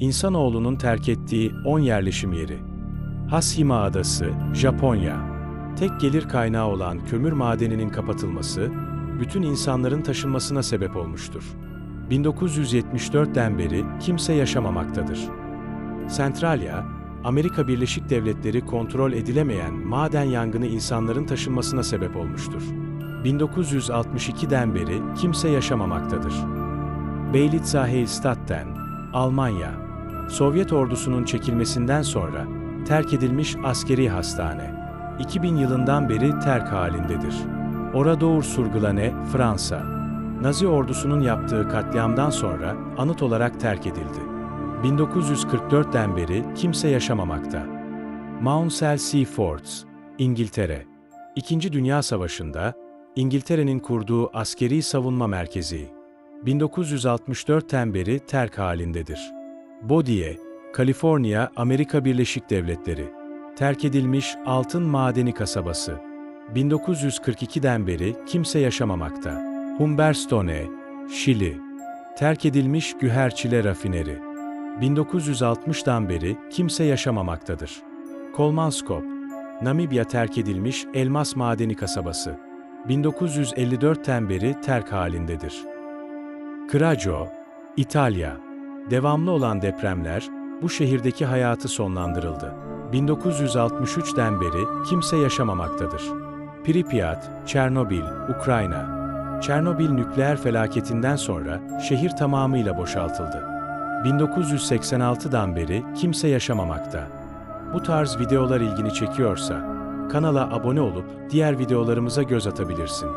İnsanoğlunun terk ettiği 10 yerleşim yeri. Hashima Adası, Japonya. Tek gelir kaynağı olan kömür madeninin kapatılması, bütün insanların taşınmasına sebep olmuştur. 1974'ten beri kimse yaşamamaktadır. Centralia, Amerika Birleşik Devletleri kontrol edilemeyen maden yangını insanların taşınmasına sebep olmuştur. 1962'den beri kimse yaşamamaktadır. Beilitzahey-Stadt'ten, Almanya, Sovyet ordusunun çekilmesinden sonra terk edilmiş askeri hastane. 2000 yılından beri terk halindedir. Oradour Surgulane, Fransa. Nazi ordusunun yaptığı katliamdan sonra anıt olarak terk edildi. 1944'ten beri kimse yaşamamakta. Mounsell Seaforts, İngiltere. İkinci Dünya Savaşı'nda İngiltere'nin kurduğu askeri savunma merkezi. 1964'ten beri terk halindedir. Bodie, Kaliforniya, Amerika Birleşik Devletleri. Terk edilmiş altın madeni kasabası. 1942'den beri kimse yaşamamakta. Humberstone, Şili. Terk edilmiş Güherçile Rafineri. 1960'dan beri kimse yaşamamaktadır. Kolmanskop, Namibya terk edilmiş elmas madeni kasabası. 1954'ten beri terk halindedir. Kraggio, İtalya. Devamlı olan depremler bu şehirdeki hayatı sonlandırıldı. 1963'ten beri kimse yaşamamaktadır. Pripyat, Çernobil, Ukrayna. Çernobil nükleer felaketinden sonra şehir tamamıyla boşaltıldı. 1986'dan beri kimse yaşamamakta. Bu tarz videolar ilgini çekiyorsa kanala abone olup diğer videolarımıza göz atabilirsin.